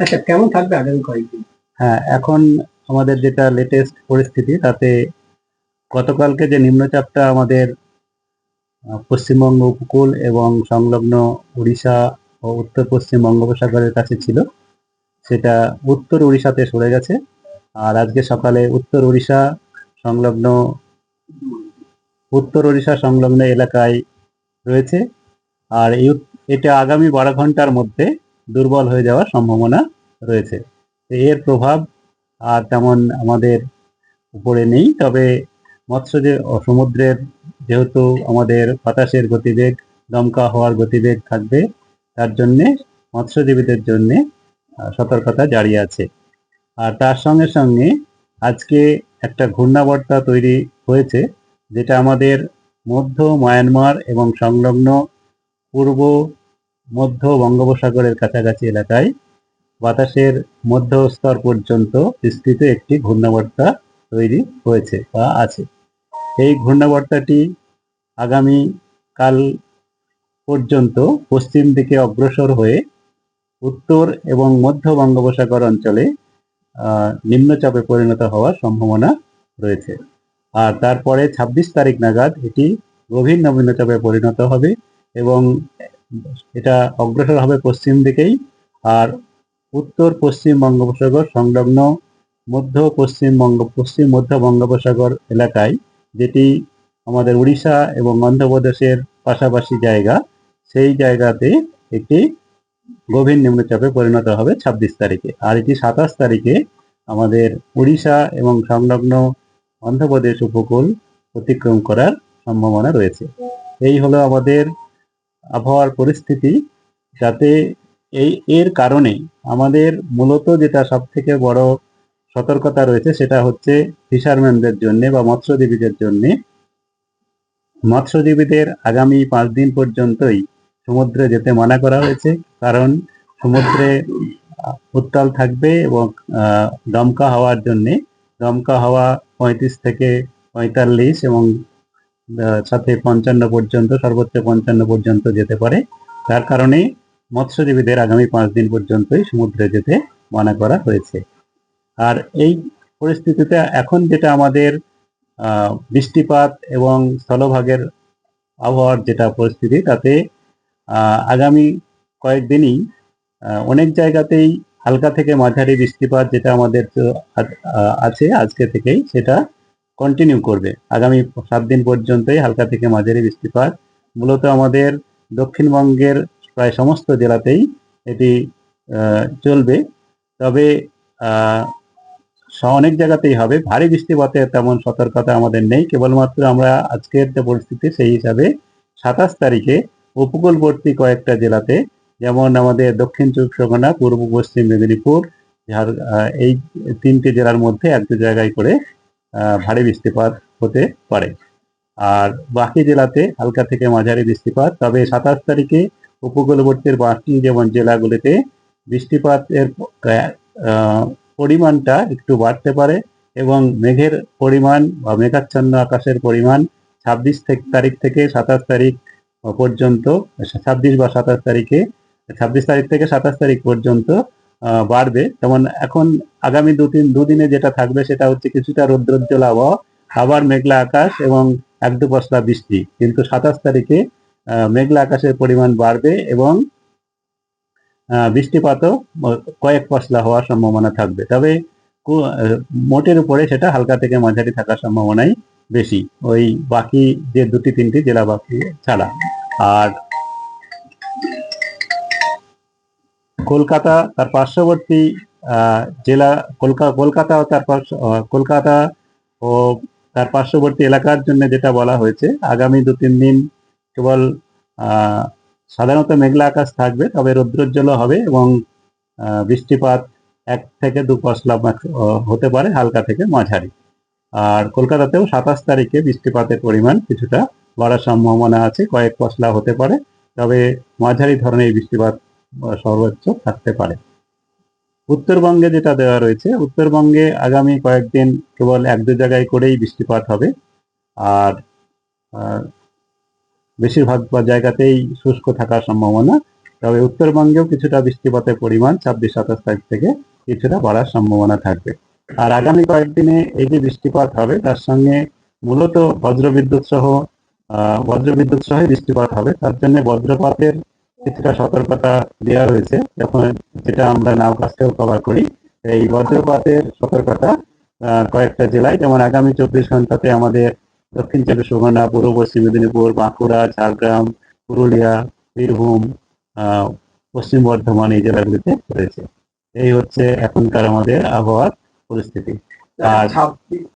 আচ্ছা কেমন থাকবে আগামী কয়েকদিন? হ্যাঁ এখন আমাদের যেটা লেটেস্ট পরিস্থিতি, তাতে গতকালকে যে নিম্নচাপটা আমাদের পশ্চিমবঙ্গ উপকূল এবং সংলগ্ন উড়িষ্যা ও উত্তর পশ্চিম বঙ্গোপসাগরের কাছে ছিল, সেটা উত্তর উড়িষ্যাতে সরে গেছে। আর আজকে সকালে উত্তর উড়িষ্যা সংলগ্ন, উত্তর উড়িষ্যা সংলগ্ন এলাকায় রয়েছে। আর এটা আগামী বারো ঘণ্টার মধ্যে দুর্বল হয়ে যাওয়ার সম্ভাবনা রয়েছে। এর প্রভাব আর তেমন আমাদের উপরে নেই, তবে মৎস্য যে সমুদ্রের যেহেতু আমাদের বাতাসের গতিবেগ, দমকা হওয়ার গতিবেগ থাকবে, তার জন্যে, মৎস্যজীবীদের জন্যে সতর্কতা জারি আছে। আর তার সঙ্গে সঙ্গে আজকে একটা ঘূর্ণাবর্তা তৈরি হয়েছে, যেটা আমাদের মধ্য মায়ানমার এবং সংলগ্ন পূর্ব মধ্য বঙ্গোপসাগরের কাছাকাছি এলাকায় বাতাসের মধ্য স্তর পর্যন্ত বিস্তৃত একটি ঘূর্ণাবর্তা তৈরি হয়েছে বা আছে। এই ঘূর্ণাবর্তাটি আগামী কাল পর্যন্ত পশ্চিম দিকে অগ্রসর হয়ে উত্তর এবং মধ্য বঙ্গোপসাগর অঞ্চলে নিম্নচাপে পরিণত হওয়ার সম্ভাবনা রয়েছে। আর তারপরে ছাব্বিশ তারিখ নাগাদ এটি গভীর নিম্নচাপে পরিণত হবে এবং এটা অগ্রসর হবে পশ্চিম দিকেই আর উত্তর পশ্চিম বঙ্গোপসাগর সংলগ্ন মধ্য পশ্চিম বঙ্গ, পশ্চিম মধ্য বঙ্গোপসাগর এলাকায়, যেটি আমাদের উড়িষ্যা এবং অন্ধ্রপ্রদেশের পাশাপাশি জায়গা, সেই জায়গাতে একটি গভীর নিম্নচাপে পরিণত হবে ছাব্বিশ তারিখে। আর এটি সাতাশ তারিখে আমাদের উড়িষ্যা এবং সংলগ্ন অন্ধ্রপ্রদেশ উপকূল অতিক্রম করার সম্ভাবনা রয়েছে। এই হলো আমাদের আবহাওয়ার পরিস্থিতি যাতে এই, এর কারণে আমাদের মূলত যেটা সব থেকে বড় সতর্কতা রয়েছে সেটা হচ্ছে ফিশারম্যানদের জন্য বা মৎস্যজীবীদের জন্য। মৎস্যজীবীদের আগামী পাঁচ দিন পর্যন্তই সমুদ্রে যেতে মানা করা হয়েছে, কারণ সমুদ্রে উত্তাল থাকবে এবং দমকা হওয়ার জন্যে, দমকা হাওয়া পঁয়ত্রিশ থেকে পঁয়তাল্লিশ এবং সাথে পঞ্চান্ন পর্যন্ত, সর্বোচ্চ পঞ্চান্ন পর্যন্ত যেতে পারে। তার কারণে মৎস্যজীবীদের আগামী পাঁচ দিন পর্যন্তই সমুদ্রে যেতে মানা করা হয়েছে। আর এই পরিস্থিতিতে এখন যেটা আমাদের বৃষ্টিপাত এবং স্থলভাগের আবহাওয়ার যেটা পরিস্থিতি, তাতে আগামী কয়েকদিনই অনেক জায়গাতেই হালকা থেকে মাঝারি বৃষ্টিপাত যেটা আমাদের আছে আজকে থেকেই, সেটা কন্টিনিউ করবে। আগামী সাত দিন পর্যন্তই হালকা থেকে মাঝারি বৃষ্টিপাত। মূলত আমাদের দক্ষিণবঙ্গের প্রায় সমস্ত জেলাতেই এটি চলবে। তবে অনেক জায়গাতেই হবে। ভারী বৃষ্টিপাতের তেমন সতর্কতা আমাদের নেই। কেবলমাত্র আমরা আজকের যে পরিস্থিতি সেই হিসাবে সাতাশ তারিখে উপকূলবর্তী কয়েকটা জেলাতে, যেমন আমাদের দক্ষিণ চব্বিশ পরগনা, পূর্ব পশ্চিম মেদিনীপুর এই তিনটি জেলার মধ্যে এক জায়গায় করে ভারী বৃষ্টিপাত হতে পারে। আর বাকি জেলাতে হালকা থেকে মাঝারি বৃষ্টিপাত, তবে সাতাশ তারিখে উপকূলবর্তীর বাকি যেমন জেলাগুলিতে বৃষ্টিপাতের পরিমাণটা একটু বাড়তে পারে এবং মেঘের পরিমাণ বা মেঘাচ্ছন্ন আকাশের পরিমাণ ছাব্বিশ তারিখ থেকে সাতাশ তারিখ পর্যন্ত, ছাব্বিশ বা সাতাশ তারিখে, ছাব্বিশ তারিখ থেকে সাতাশ তারিখ পর্যন্ত বাড়বে। যেমন এখন আগামী দু তিন দুদিনে যেটা থাকবে সেটা হচ্ছে কিছুটা রৌদ্রোজ্জ্বল আবহাওয়া, আবার মেঘলা আকাশ এবং এক দু পশলা বৃষ্টি। কিন্তু সাতাশ তারিখে মেঘলা আকাশের পরিমাণ বাড়বে এবং বৃষ্টিপাতও কয়েক পশলা হওয়ার সম্ভাবনা থাকবে। তবে মোটের উপরে সেটা হালকা থেকে মাঝারি থাকার সম্ভাবনাই বেশি। ওই বাকি যে দুটি তিনটি জেলা বাকি ছাড়া। আর কলকাতা, তার পার্শ্ববর্তী জেলা কলকাতা কলকাতা ও তার কলকাতা ও তার পার্শ্ববর্তী এলাকার জন্য যেটা বলা হয়েছে, আগামী দু তিন দিন কেবল সাধারণত মেঘলা আকাশ থাকবে, তবে রৌদ্রোজ্জ্বল হবে এবং বৃষ্টিপাত এক থেকে দু পশলা হতে পারে, হালকা থেকে মাঝারি। আর কলকাতাতেও সাতাশ তারিখে বৃষ্টিপাতের পরিমাণ কিছুটা বাড়ার সম্ভাবনা আছে, কয়েক পশলা হতে পারে, তবে মাঝারি ধরনের বৃষ্টিপাত সর্বোচ্চ থাকতে পারে। উত্তরবঙ্গে যেটা দেওয়া রয়েছে, উত্তরবঙ্গে আগামী কয়েকদিন কেবল এক দু জায়গায় করেই বৃষ্টিপাত হবে। আর বেশিরভাগ জায়গাতেই শুষ্ক থাকার সম্ভাবনা। তবে উত্তরবঙ্গেও কিছুটা বৃষ্টিপাতের পরিমাণ ছাব্বিশ, সাতাশ তারিখ থেকে কিছুটা বাড়ার সম্ভাবনা থাকবে। আর আগামী কয়েকদিনে এই যে বৃষ্টিপাত হবে, তার সঙ্গে মূলত বজ্রবিদ্যুৎ সহ বজ্রবিদ্যুৎ সহ বৃষ্টিপাত হবে। তার জন্য বজ্রপাতের কিছুটা সতর্কতা দেওয়া হয়েছে যখন যেটা আমরা নাও কাজটাও কভার করি। এই বজ্রপাতের সতর্কতা কয়েকটা জেলায় যেমন আগামী চব্বিশ ঘন্টাতে আমাদের দক্ষিণ চব্বিশ পরগনা পূর্ব পশ্চিম মেদিনীপুর বাঁকুড়া ঝাড়গ্রাম পুরুলিয়া বীরভূম আহ, পশ্চিম বর্ধমান এই জেলাগুলিতে রয়েছে। এই হচ্ছে এখনকার আমাদের আবহাওয়ার পরিস্থিতি। আর